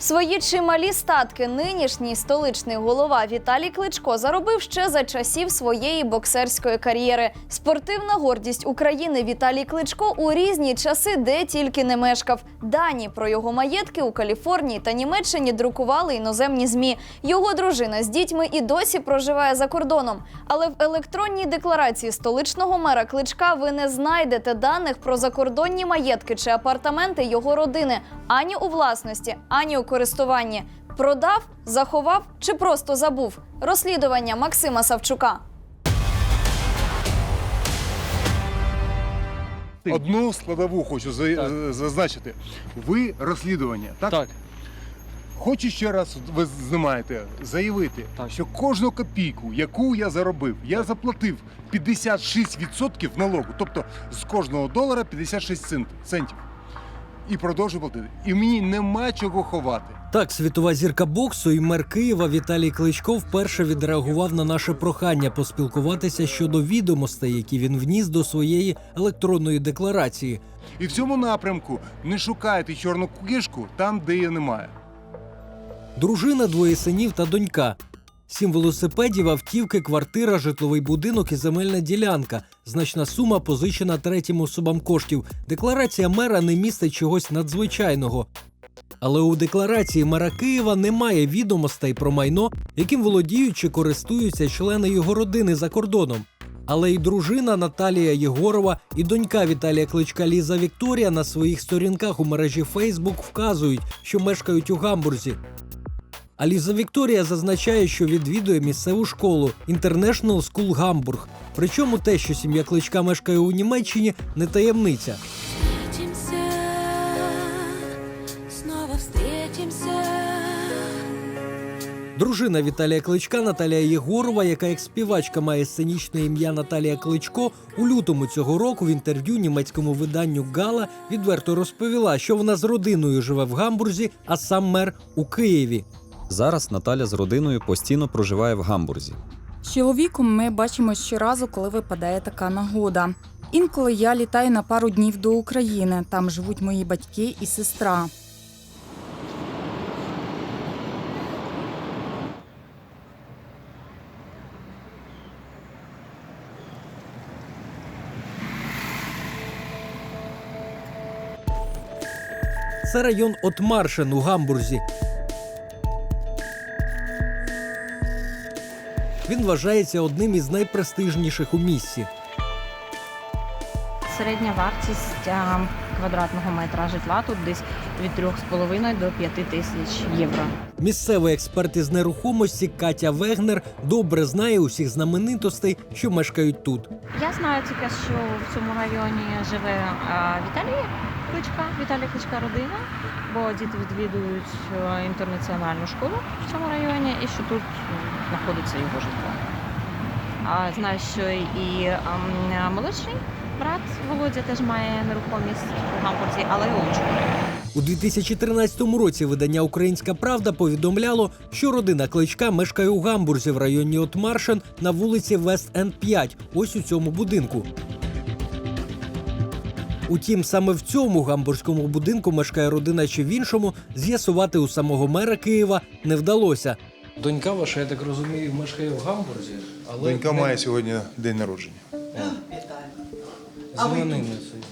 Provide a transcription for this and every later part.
Свої чималі статки нинішній столичний голова Віталій Кличко заробив ще за часів своєї боксерської кар'єри. Спортивна гордість України Віталій Кличко у різні часи де тільки не мешкав. Дані про його маєтки у Каліфорнії та Німеччині друкували іноземні змі. Його дружина з дітьми і досі проживає за кордоном. Але в електронній декларації столичного мера Кличка ви не знайдете даних про закордонні маєтки чи апартаменти його родини ані у власності, ані у користуванні. Продав, заховав чи просто забув. Розслідування Максима Савчука. Одну складову хочу за- Так. зазначити. Ви розслідування, так? Так, Хочу ще раз, ви знімаєте, заявити, Так. що кожну копійку, яку я заробив, я заплатив 56% налогу. Тобто з кожного долара 56 цент- центів. І продовжую платити. І мені нема чого ховати. Так, світова зірка боксу і мер Києва Віталій Кличко вперше відреагував на наше прохання поспілкуватися щодо відомостей, які він вніс до своєї електронної декларації. І в цьому напрямку не шукайте чорну кишку там, де її немає. Дружина, двоє синів та донька. Сім велосипедів, автівки, квартира, житловий будинок і земельна ділянка. Значна сума позичена третім особам коштів. Декларація мера не містить чогось надзвичайного. Але у декларації мера Києва немає відомостей про майно, яким володіють чи користуються члени його родини за кордоном. Але і дружина Наталія Єгорова, і донька Віталія Кличка Ліза Вікторія на своїх сторінках у мережі Фейсбук вказують, що мешкають у Гамбурзі. А Ліза Вікторія зазначає, що відвідує місцеву школу International School Гамбург. Причому те, що сім'я кличка мешкає у Німеччині, не таємниця. Дружина Віталія Кличка Наталія Єгорова, яка як співачка має сценічне ім'я Наталія Кличко, у лютому цього року в інтерв'ю німецькому виданню Гала відверто розповіла, що вона з родиною живе в Гамбурзі, а сам мер у Києві. Зараз Наталя з родиною постійно проживає в Гамбурзі. З чоловіком ми бачимося щоразу, коли випадає така нагода. Інколи я літаю на пару днів до України. Там живуть мої батьки і сестра. Це район Отмаршен у Гамбурзі. Вважається одним із найпрестижніших у місті. Середня вартість а, квадратного метра житла тут десь від 3,5 до 5 тисяч євро. Місцевий експерт із нерухомості Катя Вегнер добре знає усіх знаменитостей, що мешкають тут. Я знаю тільки, що в цьому районі живе а, Віталій Кличка, Віталій Кличка родина, бо діти відвідують інтернаціональну школу в цьому районі і що тут знаходиться його житло. Знаю, що і молодший брат Володя теж має нерухомість у Гамбурзі, але у іншому. У 2013 році видання Українська Правда повідомляло, що родина кличка мешкає у Гамбурзі в районі Отмаршен на вулиці Вест Енд 5, ось у цьому будинку. Утім, саме в цьому гамбурзькому будинку мешкає родина чи в іншому, з'ясувати у самого мера Києва не вдалося. Донька ваша, я так розумію, мешкає в Гамбурзі, але Донька не- має сьогодні день народження. з іменинницею.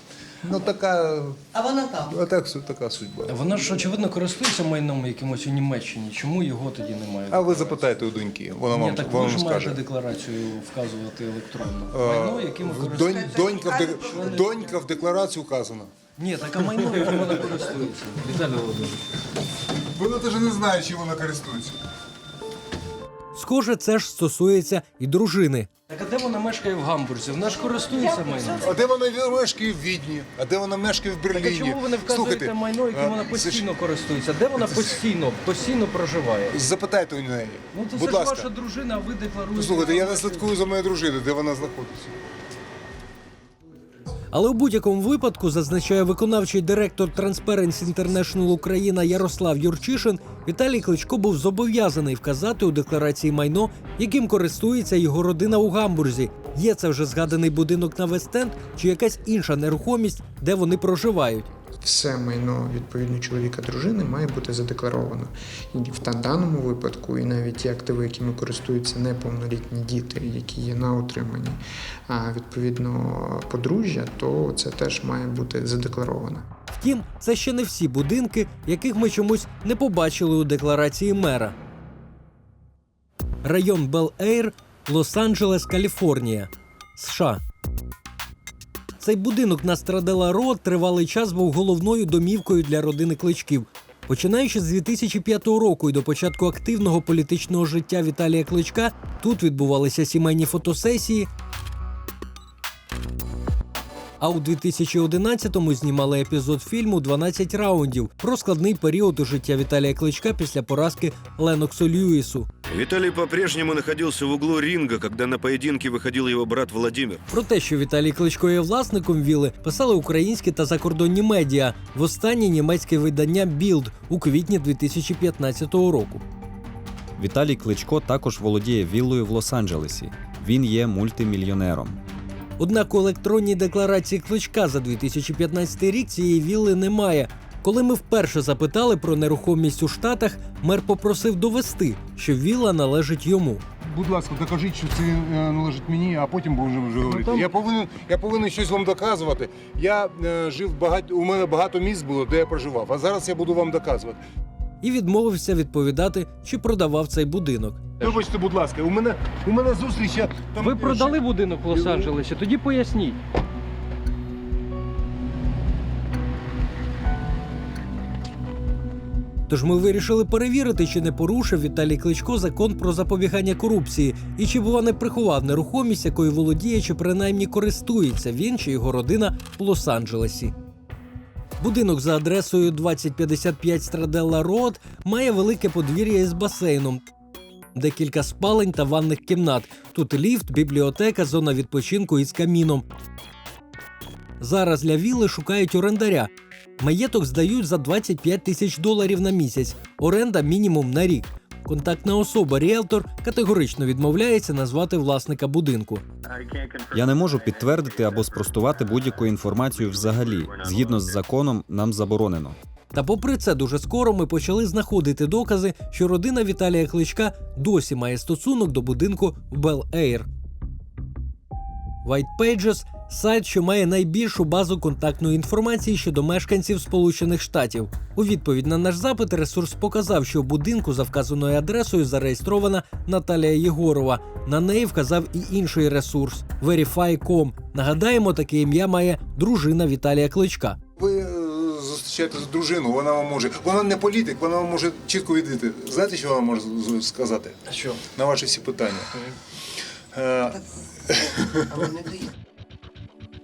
Ну така, А вона там. отак, така судьба. Вона ж очевидно користується майном якимось у Німеччині. Чому його тоді немає? А ви запитайте у доньки, вона Ні, вам, так вона ви вам ж маєте скаже. декларацію вказувати електронно. Е, Майно, яким ви в користуєтесь. донь- донька, в де- донька в декларації вказано. Ні, так а майно, яким вона користується. Віталій Володимирович. Вона навіть не знає, чим вона користується. Схоже, це ж стосується і дружини. Так а де вона мешкає в Гамбурзі? Вона ж користується майном. А де вона мешкає в Відні? А де вона мешкає в Так Берліні? а чому ви не вказуєте майно, яким вона вона це постійно користується? Де вона постійно, постійно проживає? Запитайте у неї. Ну то Будь це ж ласка. ваша дружина, а ви декларуєте. Слухайте, я не слідкую за моєю дружиною, де вона знаходиться. Але у будь-якому випадку, зазначає виконавчий директор Transparency International Україна Ярослав Юрчишин, Віталій Кличко був зобов'язаний вказати у декларації майно, яким користується його родина у Гамбурзі. Є це вже згаданий будинок на Вестенд чи якась інша нерухомість, де вони проживають. Все майно відповідно чоловіка дружини має бути задекларовано. І в даному випадку, і навіть ті активи, якими користуються неповнолітні діти, які є на утриманні, а відповідно подружжя, то це теж має бути задекларовано. Втім, це ще не всі будинки, яких ми чомусь не побачили у декларації мера. Район Бел-Ейр, Лос-Анджелес, Каліфорнія, США. Цей будинок на Страдела Род тривалий час був головною домівкою для родини кличків. Починаючи з 2005 року і до початку активного політичного життя Віталія Кличка, тут відбувалися сімейні фотосесії. А у 2011-му знімали епізод фільму «12 раундів про складний період у життя Віталія Кличка після поразки Леноксу Льюісу. Виталий по-прежнему находился в углу ринга, когда на поединке выходил его брат Владимир. Про те, що Віталій Кличко є власником віли, писали українські та закордонні медіа. Востаннє німецьке видання Білд у квітні 2015 року. Віталій Кличко також володіє віллою в Лос-Анджелесі. Він є мультимільйонером. Однак у електронній декларації кличка за 2015 рік цієї вілли немає. Коли ми вперше запитали про нерухомість у Штатах, мер попросив довести, що вілла належить йому. Будь ласка, докажіть, що це е, належить мені, а потім будемо вже говорити. там- Я повинен, я повинен щось вам доказувати. Я е, жив багато, у мене багато місць було, де я проживав. А зараз я буду вам доказувати. і відмовився відповідати, чи продавав цей будинок. Вибачте, будь ласка, у мене у мене зустріч. я Там Ви продали будинок в Лос-Анджелесі, тоді поясніть. Тож ми вирішили перевірити, чи не порушив Віталій Кличко закон про запобігання корупції, і чи бува не приховав нерухомість, якою володіє, чи принаймні користується він чи його родина у Лос-Анджелесі. Будинок за адресою 2055 Страделла Роад має велике подвір'я із басейном, декілька спалень та ванних кімнат. Тут ліфт, бібліотека, зона відпочинку із каміном. Зараз для вілли шукають орендаря. Маєток здають за 25 тисяч доларів на місяць, оренда мінімум на рік. Контактна особа ріелтор категорично відмовляється назвати власника будинку. Я не можу підтвердити або спростувати будь-яку інформацію взагалі. Згідно з законом, нам заборонено. Та попри це, дуже скоро ми почали знаходити докази, що родина Віталія Кличка досі має стосунок до будинку в Bel Air. White Pages – сайт, що має найбільшу базу контактної інформації щодо мешканців Сполучених Штатів. У відповідь на наш запит ресурс показав, що в будинку за вказаною адресою зареєстрована Наталія Єгорова. На неї вказав і інший ресурс Verify.com. Нагадаємо, таке ім'я має дружина Віталія Кличка. Ви е, зустрічаєте дружину, вона вам може. Вона не політик, вона вам може чітко відповісти. Знаєте, що вона може сказати Що? на ваші всі питання? Е, А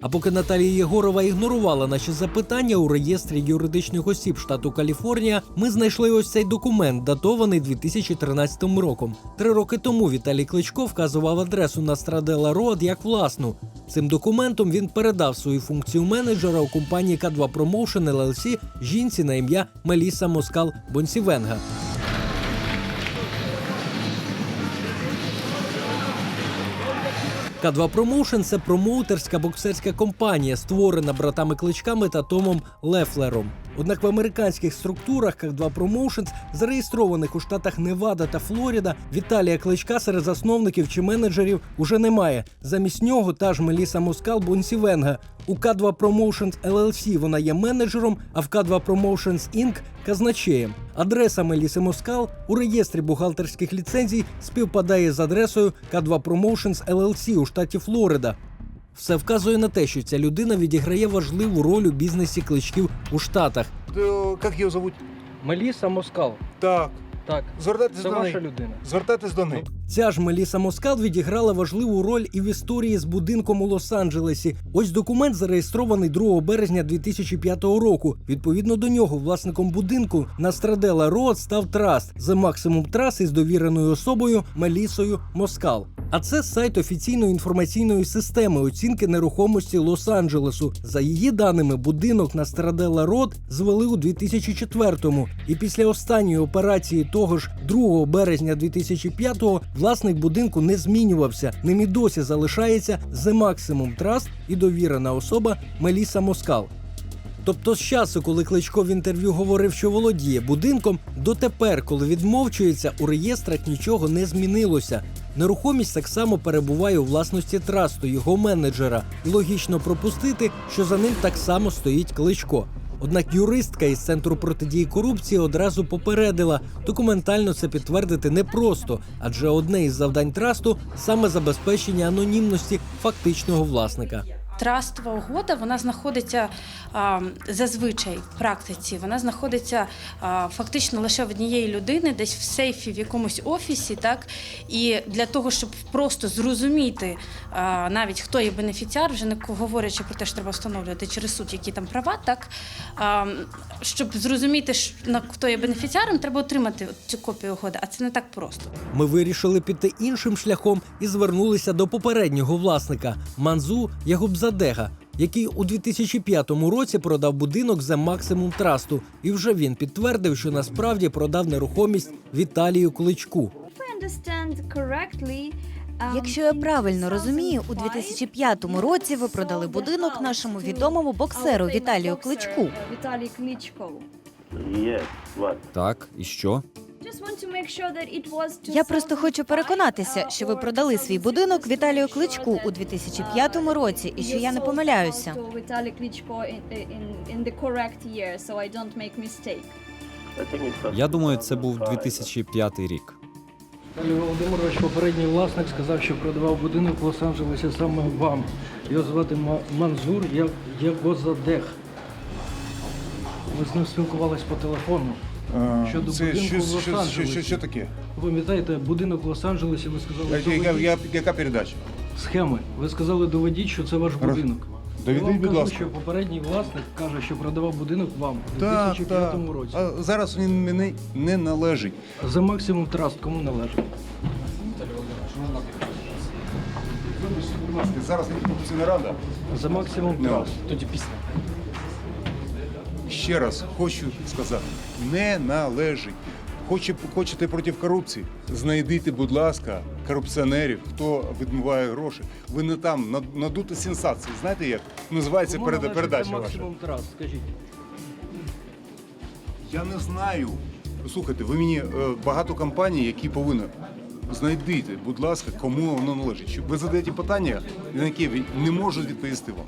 поки Наталія Єгорова ігнорувала наші запитання у реєстрі юридичних осіб штату Каліфорнія, ми знайшли ось цей документ, датований 2013 роком. Три роки тому Віталій Кличко вказував адресу на Страдела Роад як власну. Цим документом він передав свою функцію менеджера у компанії К2 Promotion LLC жінці на ім'я Меліса Москал Бонсівенга. К2 Promotion – це промоутерська боксерська компанія, створена братами Кличками та Томом Лефлером. Однак в американських структурах К2 Promotions, зареєстрованих у штатах Невада та Флоріда, Віталія Кличка серед засновників чи менеджерів уже немає. Замість нього та ж Меліса Москал Бонсівенга. У К2 Promotions LLC вона є менеджером, а в К2 Promotions Inc. – казначеєм. Адреса Меліси Москал у реєстрі бухгалтерських ліцензій співпадає з адресою К2 Promotions LLC у штаті Флорида. Все вказує на те, що ця людина відіграє важливу роль у бізнесі кличків у Штатах. е, Як його зовуть? Меліса Москал. Так. Так, Звертайтесь це до ваша неї. людина. Звертайтесь до неї. Ця ж Меліса Москал відіграла важливу роль і в історії з будинком у Лос-Анджелесі. Ось документ зареєстрований 2 березня 2005 року. Відповідно до нього, власником будинку на Страдела Роад став траст за максимум трас із довіреною особою Мелісою Москал. А це сайт офіційної інформаційної системи оцінки нерухомості Лос-Анджелесу. За її даними, будинок на Страдела Род звели у 2004-му. І після останньої операції того ж 2 березня 2005-го власник будинку не змінювався. Ним і досі залишається The Maximum Trust і довірена особа Меліса Москал. Тобто з часу, коли Кличко в інтерв'ю говорив, що володіє будинком, дотепер, коли відмовчується, у реєстрах нічого не змінилося. Нерухомість так само перебуває у власності трасту, його менеджера, логічно пропустити, що за ним так само стоїть Кличко. Однак юристка із центру протидії корупції одразу попередила, документально це підтвердити непросто, адже одне із завдань трасту саме забезпечення анонімності фактичного власника. Трастова угода вона знаходиться зазвичай в практиці. Вона знаходиться фактично лише в однієї людини, десь в сейфі в якомусь офісі. Так і для того, щоб просто зрозуміти навіть хто є бенефіціар, вже не говорячи про те, що треба встановлювати через суд, які там права, так щоб зрозуміти, хто є бенефіціаром, треба отримати цю копію угоди, а це не так просто. Ми вирішили піти іншим шляхом і звернулися до попереднього власника Манзу Ягубзадега, який у 2005 році продав будинок за максимум трасту, і вже він підтвердив, що насправді продав нерухомість Віталію Кличку. Якщо я правильно розумію, у 2005 році ви продали будинок нашому відомому боксеру Віталію Кличку. Так, і що? Я просто хочу переконатися, що ви продали свій будинок Віталію Кличку у 2005 році, і що я не помиляюся. Я думаю, це був 2005 рік. Віталій Володимирович, попередній власник, сказав, що продавав будинок в Лос-Анджелесі саме вам. Його звати Ма- Манзур Я- Ягозадех. Ви з ним спілкувались по телефону. Щодо Це будинку що, в що, що, Лос-Анджелесі. що, що таке? Ви пам'ятаєте, будинок в Лос-Анджелесі, ви сказали, що Яка, доведіть я- яка передача? схеми. Ви сказали, доведіть, що це ваш будинок. Доведіть, вам будь кажу, ласка. що попередній власник каже, що продавав будинок вам у Так, 2005 так. році. А зараз він мені не належить. За максимум траст кому належить? Будь ласка, зараз не рада. За максимум Ну. траст. Тоді після. Ще раз хочу сказати, не належить. Хоче, хочете проти корупції? Знайдіть, будь ласка, корупціонерів, хто відмиває гроші. Ви не там над- надута сенсації. Знаєте як? Називається належить передача ваша. траст, скажіть. Я не знаю. Слухайте, ви мені е, багато компаній, які повинні. Знайдіть, будь ласка, кому воно належить. Ви задаєте питання, на які не можуть відповісти вам.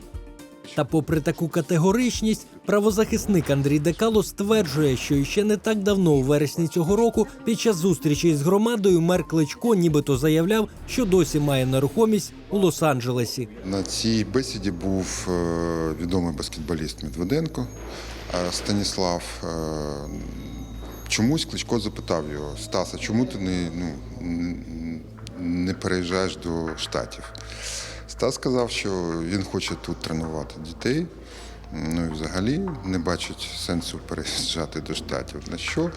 Та, попри таку категоричність, правозахисник Андрій Декало стверджує, що іще не так давно, у вересні цього року, під час зустрічі з громадою, мер Кличко нібито заявляв, що досі має нерухомість у Лос-Анджелесі. На цій бесіді був е, відомий баскетболіст Медведенко Станіслав. Е, Чомусь Кличко запитав його: Стаса, чому ти не, ну, не переїжджаєш до Штатів? Стас сказав, що він хоче тут тренувати дітей. Ну і взагалі не бачить сенсу переїжджати до штатів. На що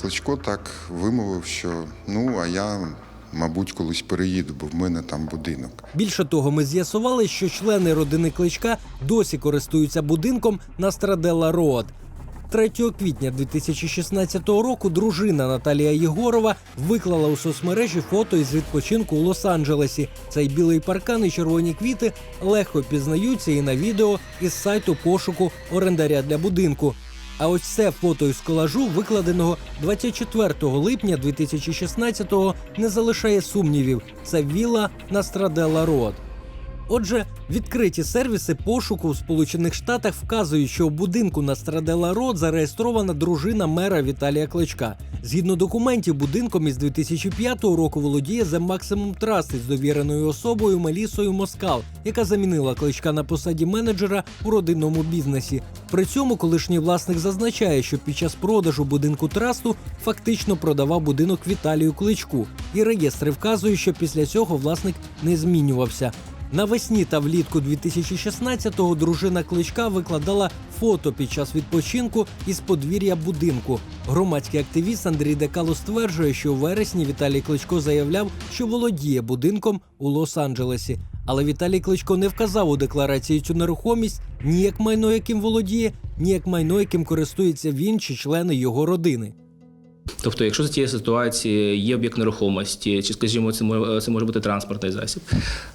Кличко так вимовив, що ну а я, мабуть, колись переїду, бо в мене там будинок. Більше того, ми з'ясували, що члени родини Кличка досі користуються будинком на Страдела Роад. 3 квітня 2016 року дружина Наталія Єгорова виклала у соцмережі фото із відпочинку у Лос-Анджелесі. Цей білий паркан і червоні квіти легко пізнаються і на відео із сайту пошуку орендаря для будинку. А ось це фото із колажу, викладеного 24 липня 2016-го, не залишає сумнівів. Це вілла на Страдела Роад. Отже, відкриті сервіси пошуку в Сполучених Штатах вказують, що у будинку на Страдела Род зареєстрована дружина мера Віталія Кличка. Згідно документів, будинком із 2005 року володіє за максимум траст із довіреною особою Мелісою Москал, яка замінила кличка на посаді менеджера у родинному бізнесі. При цьому колишній власник зазначає, що під час продажу будинку трасту фактично продавав будинок Віталію Кличку, і реєстри вказують, що після цього власник не змінювався. Навесні та влітку 2016-го дружина Кличка викладала фото під час відпочинку із подвір'я будинку. Громадський активіст Андрій Декало стверджує, що у вересні Віталій Кличко заявляв, що володіє будинком у Лос-Анджелесі. Але Віталій Кличко не вказав у декларації цю нерухомість ні як майно, яким володіє, ні як майно, яким користується він чи члени його родини. Тобто, якщо за тієї ситуації є об'єкт нерухомості, чи, скажімо, це може, це може бути транспортний засіб,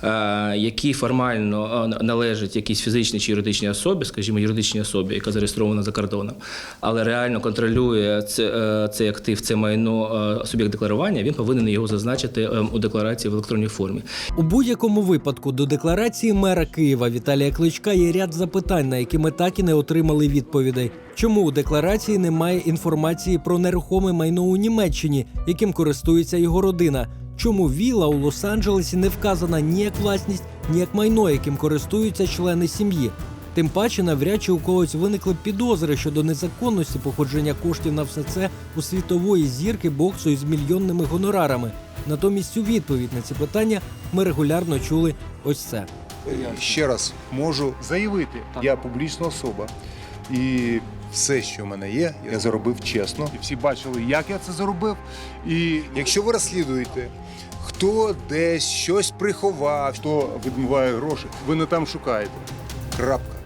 е, який формально е, належить якійсь фізичній чи юридичній особі, скажімо, юридичній особі, яка зареєстрована за кордоном, але реально контролює е, цей актив, це майно суб'єкт декларування, він повинен його зазначити е, у декларації в електронній формі. У будь-якому випадку до декларації мера Києва Віталія Кличка є ряд запитань, на які ми так і не отримали відповідей. Чому у декларації немає інформації про нерухоме майно у Німеччині, яким користується його родина? Чому віла у Лос-Анджелесі не вказана ні як власність, ні як майно, яким користуються члени сім'ї? Тим паче, навряд чи у когось виникли підозри щодо незаконності походження коштів на все це у світової зірки боксу із мільйонними гонорарами. Натомість у відповідь на ці питання ми регулярно чули ось це. Ще раз можу заявити, я публічна особа. І все, що в мене є, я заробив чесно. І всі бачили, як я це заробив. І якщо ви розслідуєте, хто десь щось приховав, хто відмиває гроші, ви не там шукаєте. Крапка.